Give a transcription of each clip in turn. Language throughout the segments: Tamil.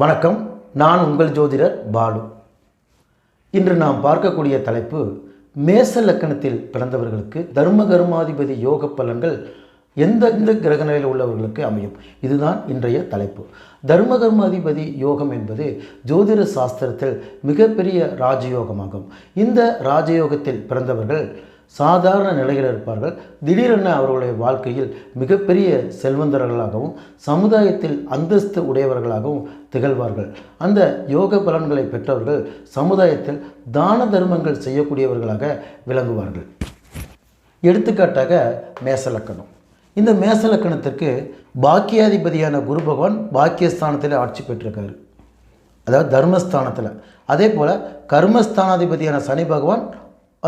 வணக்கம். நான் உங்கள் ஜோதிடர் பாலு. இன்று நாம் பார்க்கக்கூடிய தலைப்பு மேச லக்கணத்தில் பிறந்தவர்களுக்கு தர்ம கர்மாதிபதி யோக பலன்கள் எந்தெந்த கிரக நிலையில் உள்ளவர்களுக்கு அமையும்? இதுதான் இன்றைய தலைப்பு. தர்ம கர்மாதிபதி யோகம் என்பது ஜோதிட சாஸ்திரத்தில் மிகப்பெரிய ராஜயோகமாகும். இந்த ராஜயோகத்தில் பிறந்தவர்கள் சாதாரண நிலையில் இருப்பார்கள். திடீரென அவர்களுடைய வாழ்க்கையில் மிகப்பெரிய செல்வந்தர்களாகவும் சமுதாயத்தில் அந்தஸ்து உடையவர்களாகவும் திகழ்வார்கள். அந்த யோக பலன்களை பெற்றவர்கள் சமுதாயத்தில் தான தர்மங்கள் செய்யக்கூடியவர்களாக விளங்குவார்கள். எடுத்துக்காட்டாக மேசலக்கணம். இந்த மேசலக்கணத்திற்கு பாக்கியாதிபதியான குரு பகவான் பாக்கியஸ்தானத்தில் ஆட்சி பெற்றிருக்காரு. அதாவது தர்மஸ்தானத்தில். அதே போல் கர்மஸ்தானாதிபதியான சனி பகவான்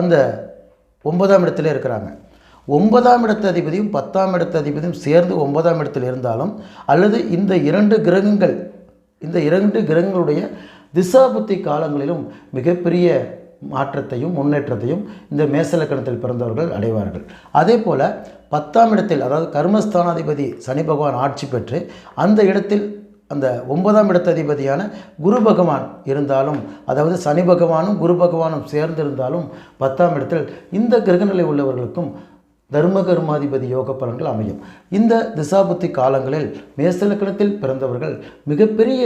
அந்த ஒன்பதாம் இடத்துல இருக்கிறாங்க. ஒன்பதாம் இடத்த அதிபதியும் பத்தாம் இடத்த அதிபதியும் சேர்ந்து ஒன்பதாம் இடத்தில் இருந்தாலும் அல்லது இந்த இரண்டு கிரகங்கள் இந்த இரண்டு கிரகங்களுடைய திசாபுத்தி காலங்களிலும் மிகப்பெரிய மாற்றத்தையும் முன்னேற்றத்தையும் இந்த மேசலக்கணத்தில் பிறந்தவர்கள் அடைவார்கள். அதே போல் பத்தாம் இடத்தில் அதாவது கர்மஸ்தானாதிபதி சனி பகவான் ஆட்சி பெற்று அந்த இடத்தில் அந்த ஒன்பதாம் இடத்ததிபதியான குரு பகவான் இருந்தாலும் அதாவது சனி பகவானும் குரு பகவானும் சேர்ந்திருந்தாலும் பத்தாம் இடத்தில் இந்த கிரகநிலை உள்ளவர்களுக்கும் தர்ம கர்மாதிபதி யோக பலன்கள் அமையும். இந்த திசாபுத்தி காலங்களில் மேசலக்கணத்தில் பிறந்தவர்கள் மிகப்பெரிய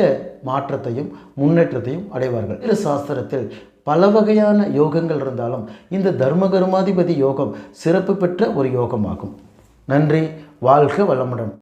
மாற்றத்தையும் முன்னேற்றத்தையும் அடைவார்கள். இந்த சாஸ்திரத்தில் பல வகையான யோகங்கள் இருந்தாலும் இந்த தர்ம கர்மாதிபதி யோகம் சிறப்பு பெற்ற ஒரு யோகமாகும். நன்றி வாழ்க வளமுடன்.